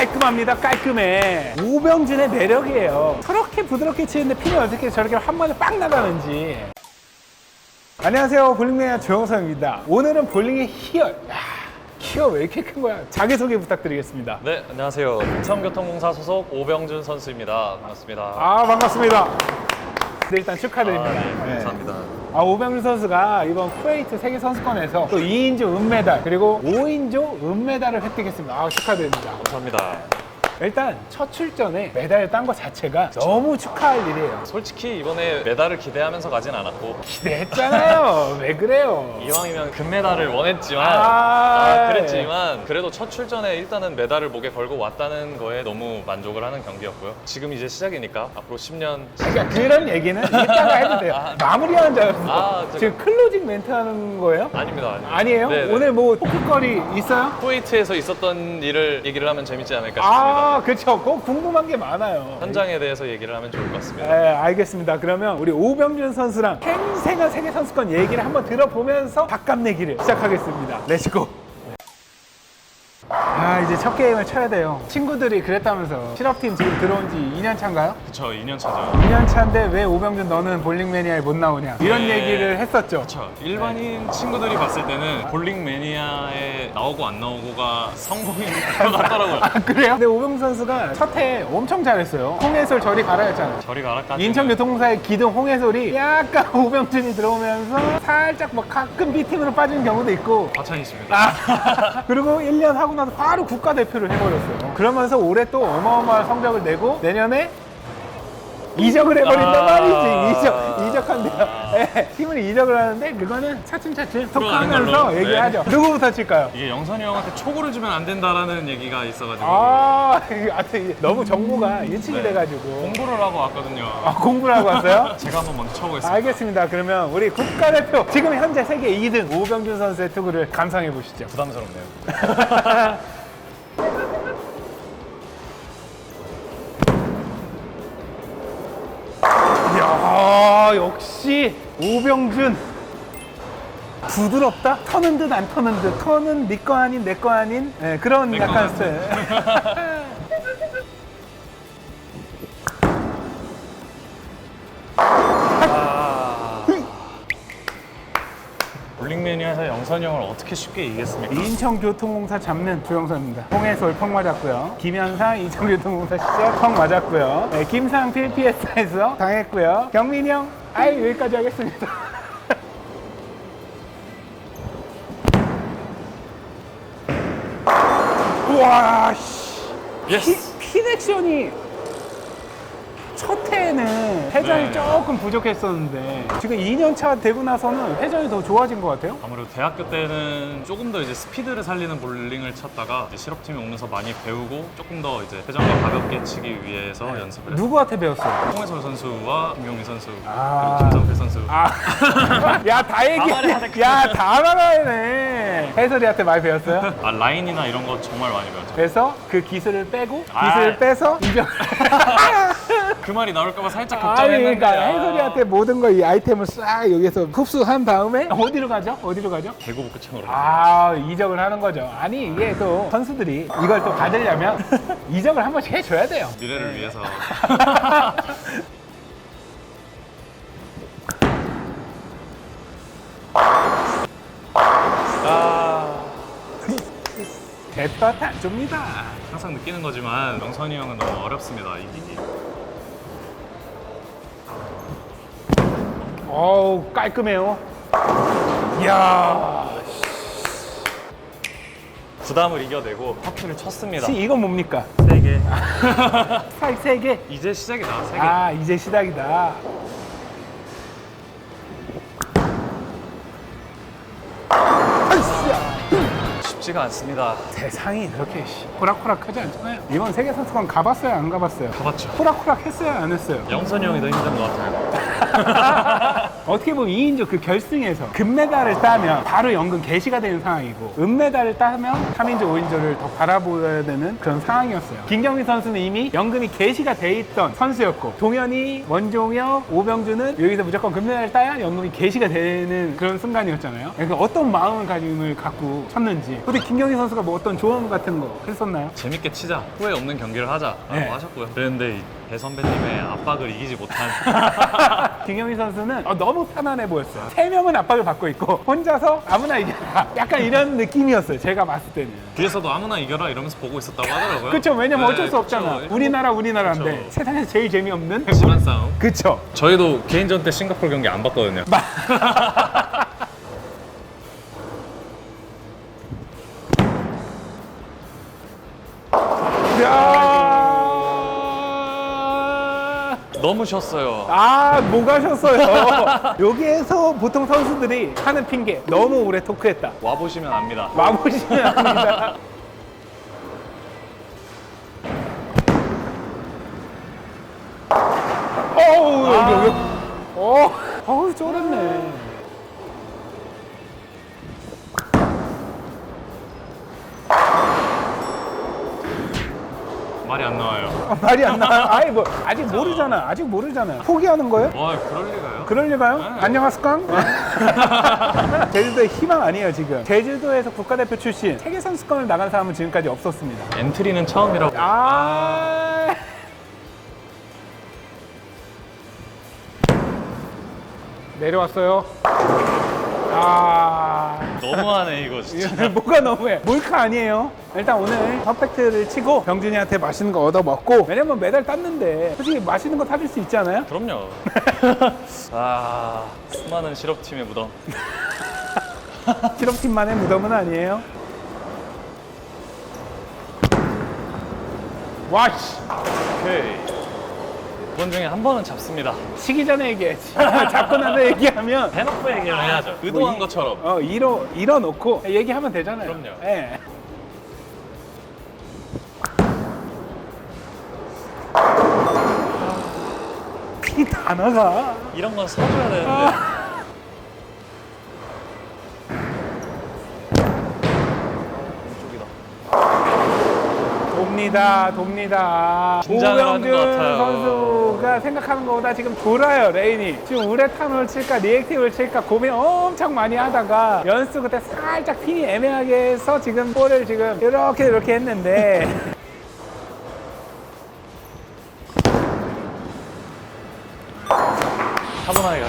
깔끔합니다. 깔끔해. 오병준의 매력이에요. 저렇게 부드럽게 치는데 핀이 어떻게 저렇게 한 번에 빵 나가는지. 안녕하세요. 볼링매니아 조영석입니다. 오늘은 볼링의 희열. 야, 키가 왜 이렇게 큰 거야? 자기소개 부탁드리겠습니다. 네, 안녕하세요. 인천교통공사 소속 오병준 선수입니다. 반갑습니다. 아, 반갑습니다. 네, 일단 축하드립니다. 네, 네. 감사합니다. 아, 오병준 선수가 이번 쿠웨이트 세계 선수권에서 또 2인조 은메달 그리고 5인조 은메달을 획득했습니다. 아, 축하드립니다. 감사합니다. 일단 첫 출전에 메달을 딴 것 자체가 너무 축하할 일이에요. 솔직히 이번에 메달을 기대하면서 가진 않았고 기대했잖아요. 왜 그래요? 이왕이면 금메달을 원했지만 아, 아, 그랬지만 그래도 첫 출전에 일단은 메달을 목에 걸고 왔다는 거에 너무 만족을 하는 경기였고요. 지금 이제 시작이니까 앞으로 10년 그러니까 그런 얘기는 이따가 해도 돼요. 마무리하는 줄 알았어. 아, 제가- 지금 클로징 멘트 하는 거예요? 아닙니다. 아닙니다. 아니에요? 네, 네. 오늘 뭐 토크거리 있어요? 쿠웨이트에서 있었던 일을 얘기를 하면 재밌지 않을까 싶습니다. 아, 그쵸. 그거 궁금한 게 많아요. 현장에 대해서 얘기를 하면 좋을 것 같습니다. 네, 알겠습니다. 그러면 우리 오병준 선수랑 생생한 세계 선수권 얘기를 한번 들어보면서 밥값 내기를 시작하겠습니다. 렛츠고. 아 이제 첫 게임을 쳐야 돼요. 친구들이 그랬다면서 실업팀 지금 들어온 지 2년 차인가요? 그쵸, 2년 차죠. 2년 차인데 왜 오병준 너는 볼링 매니아에 못 나오냐 이런 네. 얘기를 했었죠. 그렇죠. 일반인 친구들이 봤을 때는 볼링 매니아에 나오고 안 나오고가 성공인 것 같더라고요. 아 그래요? 근데 오병준 선수가 첫 해 엄청 잘했어요. 홍해솔 저리 가라 했잖아요. 저리 가라까지. 인천교통공사의 기둥 홍해솔이 약간 오병준이 들어오면서 살짝 막 가끔 B팀으로 빠지는 경우도 있고 과찬이십니다. 아, 그리고 1년 하고 나서 바로 국가대표를 해버렸어요. 그러면서 올해 또 어마어마한 성적을 내고 내년에 이적을 해버린단 아. 말이지. 이적, 이적한대요. 네, 팀을 이적을 하는데 그거는 차츰차츰 톡하면서 걸로. 얘기하죠. 누구부터 칠까요? 이게 영선이 형한테 초구를 주면 안 된다라는 얘기가 있어가지고 아, 너무 정보가 일치이 네. 돼가지고. 공부를 하고 왔거든요. 아, 공부를 하고 왔어요? 제가 한번 먼저 쳐보겠습니다. 알겠습니다. 그러면 우리 국가대표 지금 현재 세계 2등 오병준 선수의 투구를 감상해 보시죠. 부담스럽네요. 역시 오병준. 부드럽다? 터는 듯 안 터는 듯? 터는 네 거 아닌 내 거 아닌? 예, 그런 약간. 스타일 볼링 매니아에서 영선이 형을 어떻게 쉽게 이기겠습니까? 인천교통공사 잡는 조영선입니다 홍해솔 펑 맞았고요 김현상 인천교통공사 시절 펑 맞았고요 네, 김상필 PS에서 당했고요 경민이 형 아이 여기까지 하겠습니다 우와 씨. 예스! 피, 핀액션이 첫 해에는 회전이 네. 조금 부족했었는데 지금 2년 차 되고 나서는 회전이 더 좋아진 것 같아요. 아무래도 대학교 때는 조금 더 이제 스피드를 살리는 볼링을 쳤다가 이제 실업팀에 오면서 많이 배우고 조금 더 이제 회전과 가볍게 치기 위해서 연습을 했어요. 누구한테 배웠어요? 홍해솔 선수와 김용민 선수 아. 그리고 김성필 선수 아, 야, 다 얘기해. 야, 다 알아야네. 해설이한테 많이 배웠어요? 아 라인이나 이런 거 정말 많이 배웠죠. 그래서 그 기술을 빼고, 아. 기술을 빼서 이병. 그 말이 나올까봐 살짝 아니, 걱정했는데 그러니까 아. 해설이한테 모든 걸 이 아이템을 싹 여기서 흡수한 다음에 어디로 가죠? 어디로 가죠? 대구 북구청으로 아, 이적을 하는 거죠. 아니, 이게 또 선수들이 이걸 또 받으려면 이적을 한 번씩 해줘야 돼요. 미래를 위해서 아 대표한테 안 줍니다. 항상 느끼는 거지만 영선이 형은 너무 어렵습니다 이기기 어우, 깔끔해요. 이야. 부담을 이겨내고 퍼트를 쳤습니다 시, 이건 뭡니까? 세 개 스트라이크 3개. 이제 시작이다 세 개 아, 이제 시작이다. 쉽지가 않습니다 세상이 그렇게 씨, 호락호락하지 않잖아요. 이번 세계 선수권 가봤어요, 안 가봤어요? 가봤죠 호락호락 했어요, 안 했어요? 영선이 형이 더 힘든 것 같아요 어떻게 보면 2인조 그 결승에서 금메달을 따면 바로 연금 개시가 되는 상황이고 은메달을 따면 3인조, 5인조를 더 바라보아야 되는 그런 상황이었어요. 김경민 선수는 이미 연금이 개시가 돼 있던 선수였고 동현이, 원종혁, 오병주는 여기서 무조건 금메달을 따야 연금이 개시가 되는 그런 순간이었잖아요. 그러니까 어떤 마음가짐을 갖고 쳤는지 근데 김경민 선수가 뭐 어떤 조언 같은 거 했었나요? 재밌게 치자. 후회 없는 경기를 하자라고 네. 하셨고요. 그랬는데 이배 선배님의 압박을 이기지 못한 김경민 선수는 어, 너무 편안해 보였어요. 세 명은 압박을 받고 있고 혼자서 아무나 이겨라. 약간 이런 느낌이었어요. 제가 봤을 때는. 뒤에서도 아무나 이겨라 이러면서 보고 있었다고 하더라고요. 그쵸? 왜냐면 네, 어쩔 수 없잖아. 그쵸. 우리나라 우리나라인데 그쵸. 세상에서 제일 재미없는 집안 싸움. 그쵸? 저희도 개인전 때 싱가포르 경기 안 봤거든요. 야. 너무 쉬었어요. 아, 뭐 가셨어요? 여기에서 보통 선수들이 하는 핑계. 너무 오래 토크했다. 와 보시면 압니다. 와보시면 압니다. 어우, 여기, 여기. 어, 어우, 쫄았네. 말이 안 나와요. 아, 말이 안 나. 아이, 뭐, 아직 모르잖아. 아직 모르잖아. 포기하는 거예요? 와 그럴 리가요? 그럴 리가요? 네. 안녕하십니까? 제주도의 희망 아니에요, 지금. 제주도에서 국가대표 출신 세계 선수권을 나간 사람은 지금까지 없었습니다. 엔트리는 처음이라고. 아. 내려왔어요. 아. 너무하네 이거 진짜. 뭐가 너무해. 몰카 아니에요. 일단 오늘 퍼펙트를 치고 병준이한테 맛있는 거 얻어 먹고 왜냐면 메달 땄는데 솔직히 맛있는 거 사줄 수 있잖아요. 그럼요. 아 수많은 실업팀의 무덤. 실업팀만의 무덤은 아니에요. 와씨 오케이. 이번 중에 한 번은 잡습니다. 치기 전에 얘기해야지. 잡고 나서 얘기하면 대놓고 얘기를 해야죠. 의도한 것처럼. 어 잃어 잃어놓고 얘기하면 되잖아요. 그럼요. 예. 피다 나가. 이런 건 써줘야 되는데. 돕니다, 돕니다. 긴장을 하는 오병준 같아요. 선수가 생각하는 것보다 지금 돌아요, 레인이. 지금 우레탄을 칠까, 리액티브를 칠까 고민 엄청 많이 하다가 연수 그때 살짝 핀이 애매하게 해서 지금 볼을 지금 이렇게 이렇게 했는데. 차분하게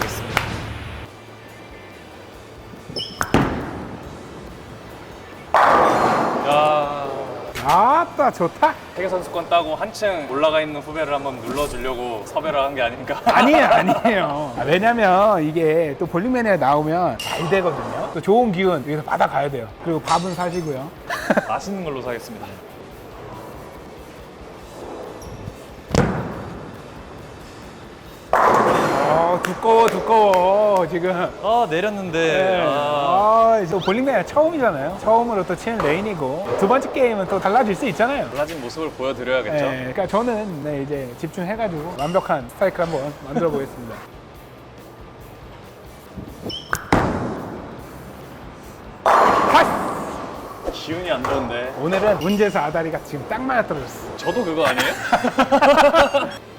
아따, 좋다. 세계 선수권 따고 한층 올라가 있는 후배를 한번 눌러주려고 섭외를 한 게 아닌가. 아니에요, 아니에요. 아, 왜냐면 이게 또 볼링매니아 나오면 잘 되거든요. 또 좋은 기운 여기서 받아가야 돼요. 그리고 밥은 사시고요. 맛있는 걸로 사겠습니다. 두꺼워, 두꺼워, 지금. 아 내렸는데. 네. 아, 아, 또 볼링매니아 처음이잖아요. 처음으로 또 치는 레인이고. 두 번째 게임은 또 달라질 수 있잖아요. 달라진 모습을 보여드려야겠죠. 네, 그러니까 저는 네, 이제 집중해가지고 완벽한 스트라이크를 한번 만들어 보겠습니다. 핫! 기운이 안 좋은데. 오늘은 문제에서 아다리가 지금 딱 맞아 떨어졌어. 저도 그거 아니에요?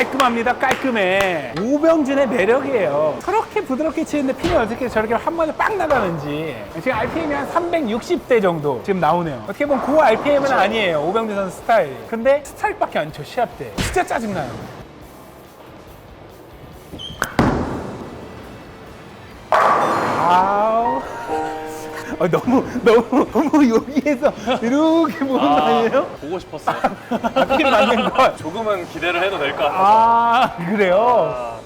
깔끔합니다. 깔끔해. 오병준의 매력이에요. 저렇게 부드럽게 치는데 핀이 어떻게 저렇게 한 번에 빵 나가는지. 지금 RPM이 한 360대 정도 지금 나오네요. 어떻게 보면 고 RPM은 아니에요. 오병준 선수 스타일. 근데 스트라이크밖에 안 쳐, 시합 때. 진짜 짜증나요. 어, 너무, 너무, 너무 여기에서 이렇게 보는 거 아니에요? 보고 싶었어요. 핀 맞는 거. 조금은 기대를 해도 될 것 같아서. 아, 그래요? 아,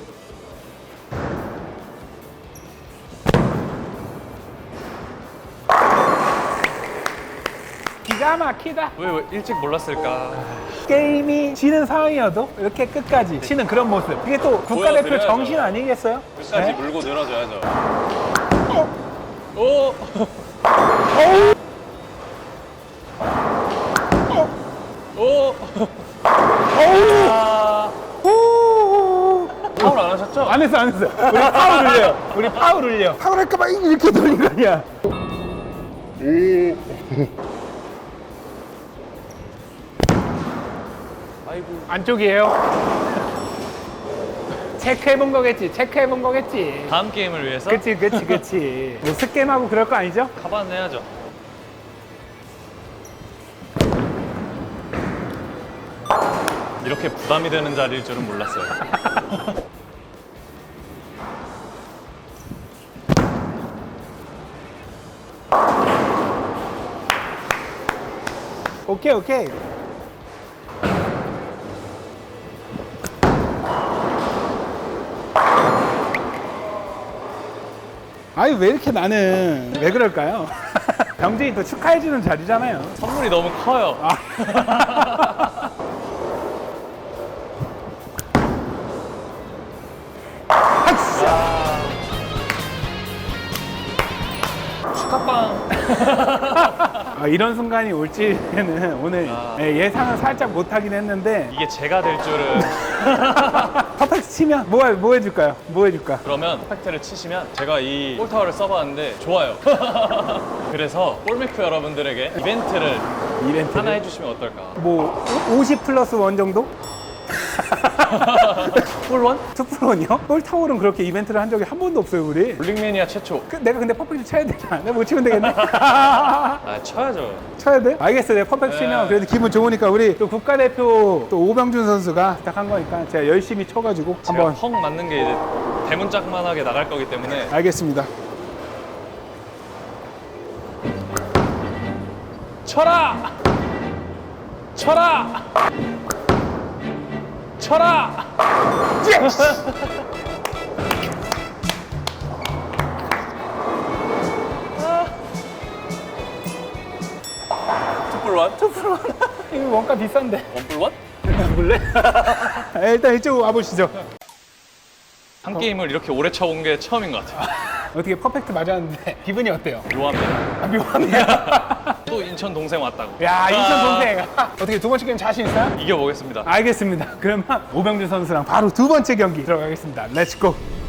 기가 막히다. 왜, 왜 일찍 몰랐을까? 게임이 지는 상황이어도 이렇게 끝까지 치는 그런 모습. 이게 또 국가대표 보여드려야죠. 정신 아니겠어요? 끝까지 네? 물고 늘어져야죠. 오! 오. 아. 파울 안 하셨죠? 안 했어, 안 했어. 우리 파울 흘려. 우리 파울 흘려. 파울할까봐 이렇게 돌린 거 아니야. 아이고. 안쪽이에요. 체크해본 거겠지. 체크해본 거겠지. 다음 게임을 위해서 그치, 그치, 그치. 뭐 스캠하고 그럴 거 아니죠? 카반 해야죠. 이렇게 부담이 되는 자리일 줄은 몰랐어요. 오케이, 오케이. 아니 왜 이렇게 나는 왜 그럴까요? 병진이 또 축하해주는 자리잖아요. 선물이 너무 커요. 아. 축하빵. 아, 이런 순간이 올지는 오늘 아. 예, 예상은 살짝 못하긴 했는데 이게 제가 될 줄은. 퍼펙트 치면 뭐, 뭐 해줄까요? 뭐 해줄까? 그러면 퍼펙트를 치시면 제가 이 볼타워를 써봤는데 좋아요. 그래서 볼메크 여러분들에게 이벤트를 이벤트 하나 해주시면 어떨까? 뭐 50 플러스 원 정도? 볼원? 투플원이요? 홀타월은 그렇게 이벤트를 한 적이 한 번도 없어요 우리 볼링매니아 최초. 그, 내가 근데 퍼펙트 쳐야 되잖아 내가 못 치면 되겠네 아 쳐야죠. 쳐야 돼? 알겠어 내가 퍼펙트 네. 치면 그래도 기분 좋으니까 우리 또 국가대표 또 오병준 선수가 부탁한 거니까 제가 열심히 쳐가지고 제가 한번 펑 맞는 게 이제 대문짝만하게 나갈 거기 때문에 알겠습니다 쳐라! 쳐라! 쳐라! 투뿔원? 투플원 이거 원가 비싼데 원뿔원? 볼래? 일단 이쪽으로 와보시죠 한 게임을 이렇게 오래 쳐본 게 처음인 것 같아요. 어떻게 퍼펙트 맞았는데 기분이 어때요? 묘합니다. 아, 묘하네요 또 인천 동생 왔다고. 야 인천 아, 동생 어떻게 두 번째 게임 자신 있어요? 이겨보겠습니다. 알겠습니다. 그러면 오병준 선수랑 바로 두 번째 경기 들어가겠습니다. 렛츠고.